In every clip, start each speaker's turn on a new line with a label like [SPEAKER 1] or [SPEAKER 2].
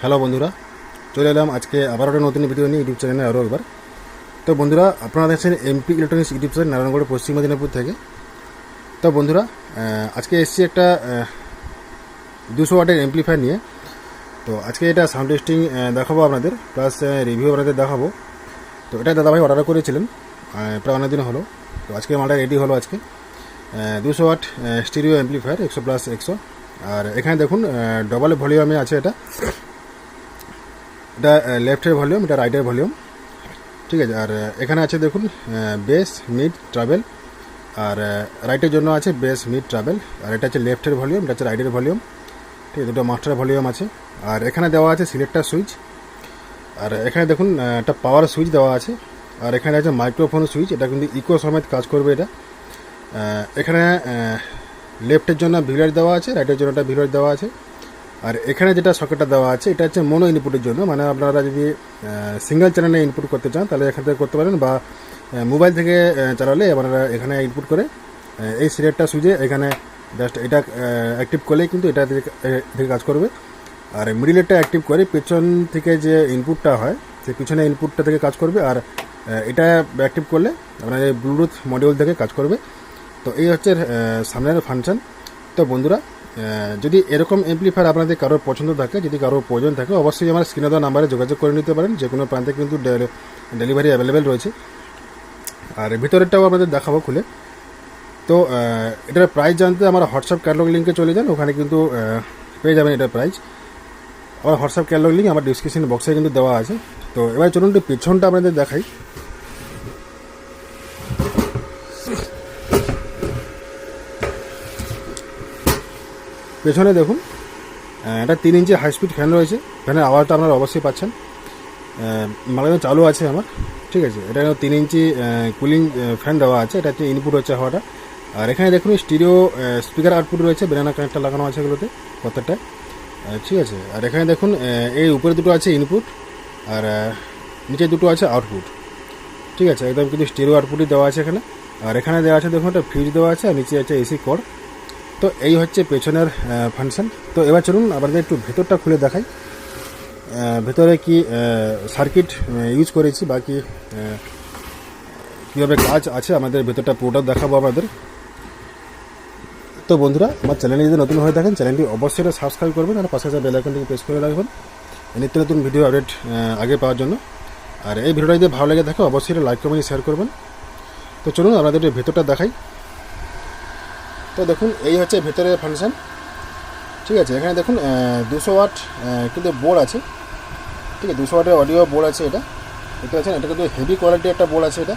[SPEAKER 1] Hello বন্ধুরা, চলে এলাম আজকে আবার একটা নতুন ভিডিও নিয়ে ইউটিউব চ্যানেলে আরও একবার। তো বন্ধুরা, আপনারা দেখছেন MP electronics YouTube channel Narayangarh, Paschim Medinipur থেকে। তো বন্ধুরা আজকে এসেছি একটা দুশো ওয়াটের এমপ্লিফায়ার নিয়ে। তো আজকে এটা সাউন্ড টেস্টিং দেখাবো আপনাদের প্লাস রিভিউ আপনাদের দেখাবো। তো এটা দাদাভাই অর্ডার করেছিলেন প্রায় অনেকদিন হলো। তো আজকে মালটা রেডি হলো আজকে। দুশো ওয়াট স্টিরিও অ্যাম্পলিফায়ার একশো প্লাস একশো। আর এখানে দেখুন ডবল ভলিউমে আছে এটা। এটা লেফটের ভলিউম এটা রাইটের ভলিউম ঠিক আছে, আর এখানে আছে দেখুন বেস মিড ট্রাভেল আর রাইটের জন্য আছে বেস মিড ট্রাভেল আর এটা হচ্ছে লেফটের ভলিউম এটা হচ্ছে রাইটের ভলিউম ঠিক আছে, দুটো মাস্টার ভলিউম আছে। আর এখানে দেওয়া আছে সিলেক্টার সুইচ আর এখানে দেখুন একটা পাওয়ার সুইচ দেওয়া আছে। আর এখানে আছে মাইক্রোফোন সুইচ এটা কিন্তু ইকো সমেত কাজ করবে এটা। এখানে লেফটের জন্য ভিলার দেওয়া আছে রাইটের জন্য একটা ভিলার দেওয়া আছে। আর এখানে যেটা সকেটটা দেওয়া আছে, এটা হচ্ছে মনো ইনপুটের জন্য। মানে আপনারা যদি সিঙ্গেল চ্যানেলে ইনপুট করতে চান, তাহলে এখান থেকে করতে পারেন, বা মোবাইল থেকে চালালে আপনারা এখানে ইনপুট করে এই সিলেক্টটা সুইচে এখানে জাস্ট এটা অ্যাক্টিভ করলেই কিন্তু এটা থেকে কাজ করবে। আর মিডিলেরটা অ্যাক্টিভ করে, পেছন থেকে যে ইনপুটটা হয়, সেই পিছনে ইনপুটটা থেকে কাজ করবে। আর এটা অ্যাক্টিভ করলে আপনার ব্লুটুথ মডিউল থেকে কাজ করবে। তো এই হচ্ছে সামনের ফাংশন তো বন্ধুরা যদি এরকম এমপ্লিফায়ার আপনাদের কারোর পছন্দ থাকে, যদি কারোর প্রয়োজন থাকে, অবশ্যই আমার স্ক্রিনে দেওয়া নাম্বারে যোগাযোগ করে নিতে পারেন। যে কোনো প্রান্তে কিন্তু ডেলিভারি অ্যাভেলেবেল রয়েছে। আর ভিতরেরটাও আপনাদের দেখাবো খুলে। তো এটার প্রাইস জানতে আমার হোয়াটসঅ্যাপ ক্যাটালগ লিঙ্কে চলে যান, ওখানে কিন্তু পেয়ে যাবেন এটার প্রাইস আমার হোয়াটসঅ্যাপ ক্যাটালগ লিঙ্ক আমার ডিসক্রিপশন বক্সে কিন্তু দেওয়া আছে। তো, এবার চলুন একটু পিছনটা আপনাদের দেখাই। পেছনে দেখুন একটা তিন ইঞ্চি হাই স্পিড ফ্যান রয়েছে। ফ্যানের আওয়াজটা আপনারা অবশ্যই পাচ্ছেন। মানে চালু আছে আমার, ঠিক আছে? এটা তিন ইঞ্চি কুলিং ফ্যান দেওয়া আছে। এটা হচ্ছে ইনপুট হচ্ছে হাওয়াটা। আর এখানে দেখুন স্টিরিও স্পিকার আউটপুট রয়েছে বেনানা কানেক্টার লাগানো আছে এগুলোতে, প্রত্যেকটা। ঠিক আছে? আর এখানে দেখুন এই উপরে দুটো আছে ইনপুট আর নিচে দুটো আছে আউটপুট ঠিক আছে? একদম কিন্তু স্টিরিও আউটপুটই দেওয়া আছে এখানে। আর এখানে দেওয়া আছে দেখুন, একটা ফ্রিজ দেওয়া আছে, আর নিচে আছে এসি কর তো এই হচ্ছে পেছনের ফাংশন তো এবার চলুন আপনাদের একটু ভেতরটা খুলে দেখাই। ভেতরে কি সার্কিট ইউজ করেছি বা কি কীভাবে কাজ আছে আমাদের ভেতরটা পুরোটা দেখাবো আপনাদের তো বন্ধুরা, আমার চ্যানেলে যদি নতুন হয়ে থাকেন চ্যানেলটি অবশ্যই সাবস্ক্রাইব করবেন আর পাশে বেল আইকনটিকে প্রেস করে রাখবেন। নিত্য নতুন ভিডিও আপডেট আগে পাওয়ার জন্য। আর এই ভিডিওটা যদি ভালো লেগে থাকে, অবশ্যই লাইক কমেন্ট শেয়ার করবেন। তো চলুন আপনাদের ভেতরটা দেখাই। তো দেখুন, এই হচ্ছে ভেতরের ফাংশন ঠিক আছে, এখানে দেখুন দুশো ওয়াট কিন্তু বোর্ড আছে। ঠিক আছে, দুশো ওয়াটের অডিও বোর্ড আছে এটা। দেখতে পাচ্ছেন, এটা কিন্তু হেভি কোয়ালিটির একটা বোর্ড আছে এটা।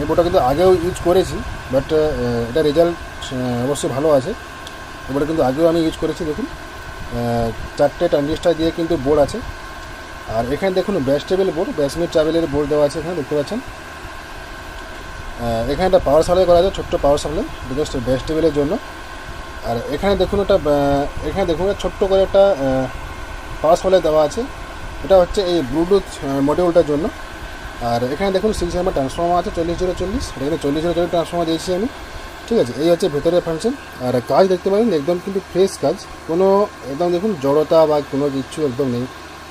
[SPEAKER 1] এই বোর্ডটা কিন্তু আগেও ইউজ করেছি বাট এটা রেজাল্ট অবশ্যই ভালো আছে। এই বোর্ডটা কিন্তু আগেও আমি ইউজ করেছি, দেখুন। চারটে ট্রানজিস্টার দিয়ে কিন্তু বোর্ড আছে। আর এখানে দেখুন ব্যাস টেবিল বোর্ড ব্যাসমিট ট্রাভেলের বোর্ড দেওয়া আছে এখানে, দেখতে পাচ্ছেন। এখানে একটা পাওয়ার সাপ্লাই করা আছে, ছোট্ট পাওয়ার সাপ্লাই জাস্ট ব্যাস টেবিলের জন্য। আর এখানে দেখুন একটা এখানে দেখুন একটা ছোট্ট করে একটা পাওয়ার সাপ্লাই দেওয়া আছে। এটা হচ্ছে এই ব্লুটুথ মডিউলটার জন্য। আর এখানে দেখুন সিক্স এম ট্রান্সফর্মার আছে, চল্লিশ জিরো চল্লিশ। এখানে চল্লিশ জিরো চল্লিশ ট্রান্সফর্মার দিয়েছি আমি। ঠিক আছে, এই হচ্ছে ভেতরের ফাংশন আর কাজ দেখতে পারেন একদম কিন্তু ফ্রেশ কাজ। কোনো একদম দেখুন জড়তা বা কোনো কিছু একদম নেই।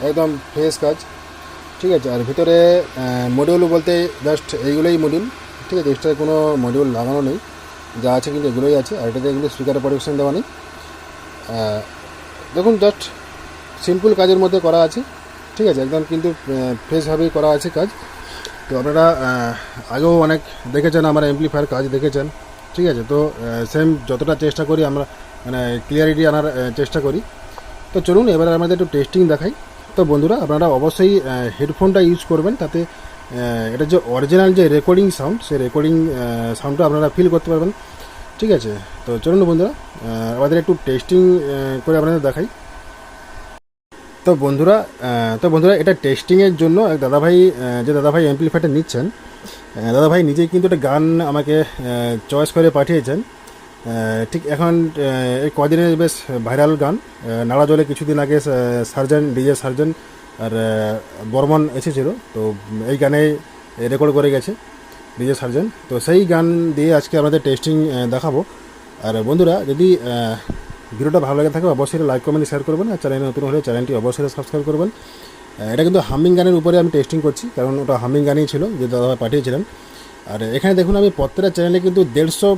[SPEAKER 1] একদম ফ্রেশ কাজ। ঠিক আছে, আর ভিতরে মডিউল বলতে জাস্ট এইগুলোই মডিউল ঠিক আছে এক্সট্রা কোনো মডিউল লাগানো নেই। যা আছে কিন্তু এগুলোই আছে, আর এটাতে কিন্তু স্পিকারের প্রোটেকশন দেওয়া নেই। দেখুন জাস্ট সিম্পল কাজের মধ্যে করা আছে। ঠিক আছে, একদম কিন্তু ফ্রেশভাবেই করা আছে কাজ। তো আপনারা আগেও অনেক দেখেছেন, আমার এমপ্লিফায়ার কাজ দেখেছেন। ঠিক আছে, তো সেম যতটা চেষ্টা করি আমরা মানে ক্লিয়ারিটি আনার চেষ্টা করি। তো চলুন, এবার আমাদের একটু টেস্টিং দেখাই। তো বন্ধুরা, আপনারা অবশ্যই হেডফোনটা ইউজ করবেন, তাতে এটা যে অরিজিনাল যে রেকর্ডিং সাউন্ড সেই রেকর্ডিং সাউন্ডটা আপনারা ফিল করতে পারবেন। ঠিক আছে? তো চলুন বন্ধুরা আমাদের একটু টেস্টিং করে আপনাদের দেখাই। তো বন্ধুরা তো বন্ধুরা, এটা টেস্টিংয়ের জন্য দাদাভাই যে দাদাভাই অ্যাম্পলিফায়ারটা নিচ্ছেন দাদাভাই নিজেই কিন্তু একটা গান আমাকে চয়েস করে পাঠিয়েছেন। ঠিক এখন এই কদিনের বেশ ভাইরাল গান। নাড়া জলে কিছুদিন আগে সার্জন ডিজে সার্জন আর বর্মন এসেছিল, তো এই গানে রেকর্ড করে গেছে ডিজে সার্জন তো সেই গান দিয়ে আজকে আমাদের টেস্টিং দেখাবো। আর বন্ধুরা, যদি ভিডিওটা ভালো লাগে থাকে, অবশ্যই লাইক কমেন্ট শেয়ার করবেন। আর চ্যানেলে নতুন হলে চ্যানেলটি অবশ্যই সাবস্ক্রাইব করবেন। এটা কিন্তু হামিং গানের উপরে আমি টেস্টিং করছি, কারণ ওটা হামিং গানই ছিল, যে দাদাভাই পাঠিয়েছিলেন। আর এখানে দেখুন, আমি প্রত্যেকটা চ্যানেলে কিন্তু দেড়শো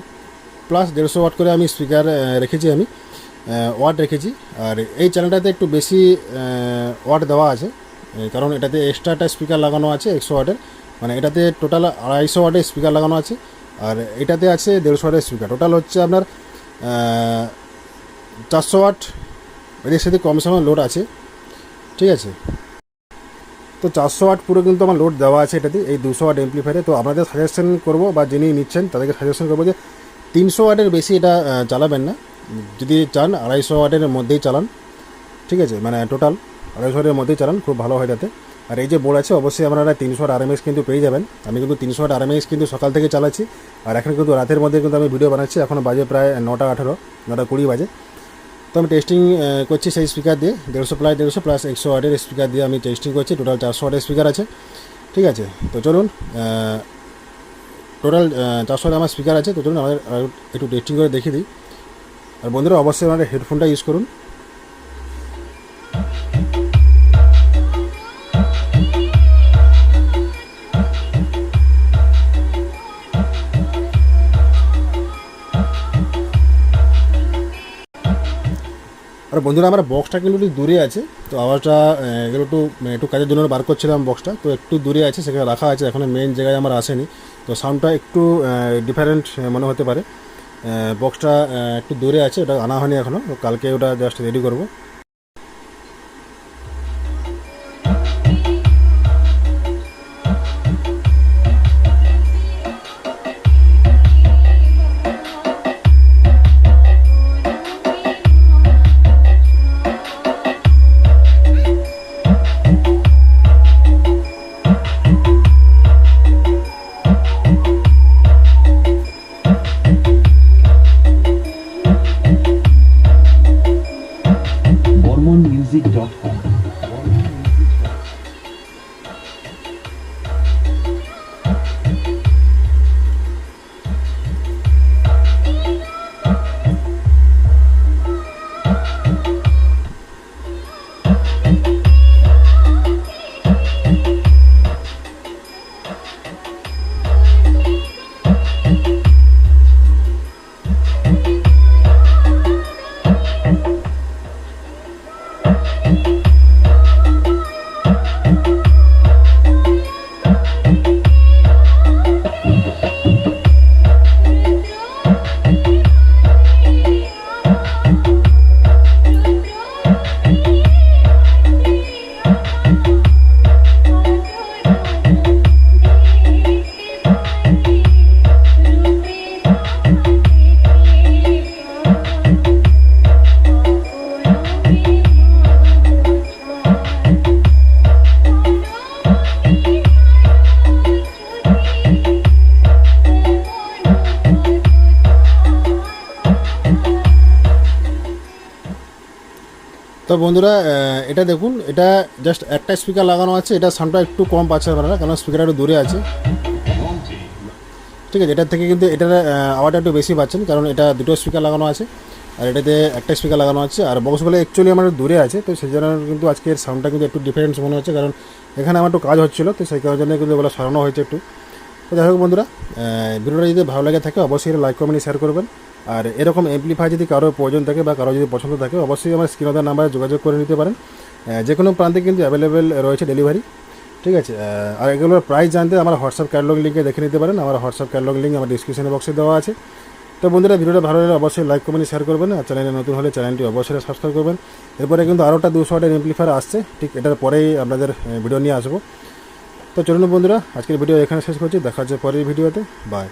[SPEAKER 1] প্লাস দেড়শো ওয়াট করে আমি স্পিকার রেখেছি আমি। ওয়াট রেখেছি। আর এই চ্যানেলটাতে একটু বেশি ওয়াট দেওয়া আছে। কারণ এটাতে এক্সট্রা একটা স্পিকার লাগানো আছে, একশো ওয়াটের মানে এটাতে টোটাল আড়াইশো ওয়াটের স্পিকার লাগানো আছে। আর এটাতে আছে দেড়শো ওয়াটের স্পিকার টোটাল হচ্ছে আপনার চারশো ওয়াট এদের সাথে কম সময় লোড আছে। ঠিক আছে? তো চারশো ওয়াট পুরো কিন্তু আমার লোড দেওয়া আছে এটাতে, এই দুশো ওয়াট এমপ্লিফায়ারে তো আপনাদের সাজেশন করব বা যিনি নিচ্ছেন, তাদেরকে সাজেশন করব যে তিনশো ওয়াটের বেশি এটা চালাবেন না। যদি চান, আড়াইশো ওয়াটের মধ্যেই চালান। ঠিক আছে? মানে টোটাল আড়াইশো ওয়াটের মধ্যেই চালান, খুব ভালো হয় তাতে। আর এই যে বোর্ড আছে, অবশ্যই আপনারা তিনশো ওয়াট আরএমএস কিন্তু পেয়ে যাবেন। আমি কিন্তু তিনশো ওয়াট আরএমএস কিন্তু সকাল থেকে চালাচ্ছি। আর এখন কিন্তু রাতের মধ্যে কিন্তু আমি ভিডিও বানাচ্ছি। এখন বাজে প্রায় নটা আঠেরো, নটা কুড়ি বাজে। তো আমি টেস্টিং করছি সেই স্পিকার দিয়ে। দেড়শো প্লাস দেড়শো প্লাস একশো ওয়াটের স্পিকার দিয়ে আমি টেস্টিং করছি। টোটাল চারশো ওয়াটের স্পিকার আছে। ঠিক আছে? তো চলুন টোটাল চারশো আমার স্পিকার আছে। তো চলুন, আমাদের একটু টেস্টিং করে দেখিয়ে দিই। আর বন্ধুরা, অবশ্যই আমাদের হেডফোনটা ইউজ করুন। আর বন্ধুরা, আমার বক্সটা কিন্তু একটু দূরে আছে, তো আওয়াজটা এগুলো একটু মানে একটু কাজের জন্য বার করছিলাম বক্সটা তো একটু দূরে আছে, সেখানে রাখা আছে, এখন মেন জায়গায় আমার আসেনি, তো সাউন্ডটা একটু ডিফারেন্ট মনে হতে পারে। বক্সটা একটু দূরে আছে ওটা আনা হয়নি এখনও কালকে ওটা জাস্ট রেডি করব। তো বন্ধুরা এটা দেখুন, এটা জাস্ট একটা স্পিকার লাগানো আছে, এটা সাউন্ডটা একটু কম পাচ্ছে আপনারা কারণ স্পিকারটা একটু দূরে আছে। ঠিক আছে, এটার থেকে কিন্তু এটার আওয়াজটা একটু বেশি পাচ্ছেন, কারণ এটা দুটো স্পিকার লাগানো আছে, আর এটাতে একটা স্পিকার লাগানো আছে, আর বক্সগুলো অ্যাকচুয়ালি আমার দূরে আছে, তো সেই জন্য কিন্তু আজকের সাউন্ডটা কিন্তু একটু ডিফারেন্স মনে হচ্ছে, কারণ এখানে আমার একটু কাজ হচ্ছিল, তো সেই কারণে কিন্তু এগুলো সরানো হয়েছে একটু। তো যাই হোক বন্ধুরা ভিডিওটা যদি ভালো লাগে থাকে, অবশ্যই লাইক কমেন্ট শেয়ার করবেন। আর এরকম এমপ্লিফাই যদি কারোর প্রয়োজন থাকে বা কারও যদি পছন্দ থাকে, অবশ্যই আমার স্ক্রিনদার নাম্বারে যোগাযোগ করে নিতে পারেন। যে কোনো প্রান্তে কিন্তু অ্যাভেলেবেল রয়েছে ডেলিভারি ঠিক আছে? আর এগুলোর প্রাইস জানতে আমার হোয়াটসঅ্যাপ ক্যাটলগ লিঙ্কে দেখে নিতে পারেন। আমার হোয়াটসঅ্যাপ ক্যাটলগ লিঙ্ক আমার ডিসক্রিপশনে বক্সে দেওয়া আছে। তো বন্ধুরা, ভিডিওটা ভালো লাগলে অবশ্যই লাইক কমেন্ট শেয়ার করবেন আর চ্যানেলে নতুন হলে চ্যানেলটি অবশ্যই সাবস্ক্রাইব করবেন। এরপরে কিন্তু আরোটা দুশো ওয়াটের এমপ্লিফায়ার আসছে, ঠিক এটার পরেই আপনাদের ভিডিও নিয়ে আসব। তো চলুন বন্ধুরা, আজকের ভিডিও এখানে শেষ করছি। দেখা হচ্ছে পরের ভিডিওতে বাই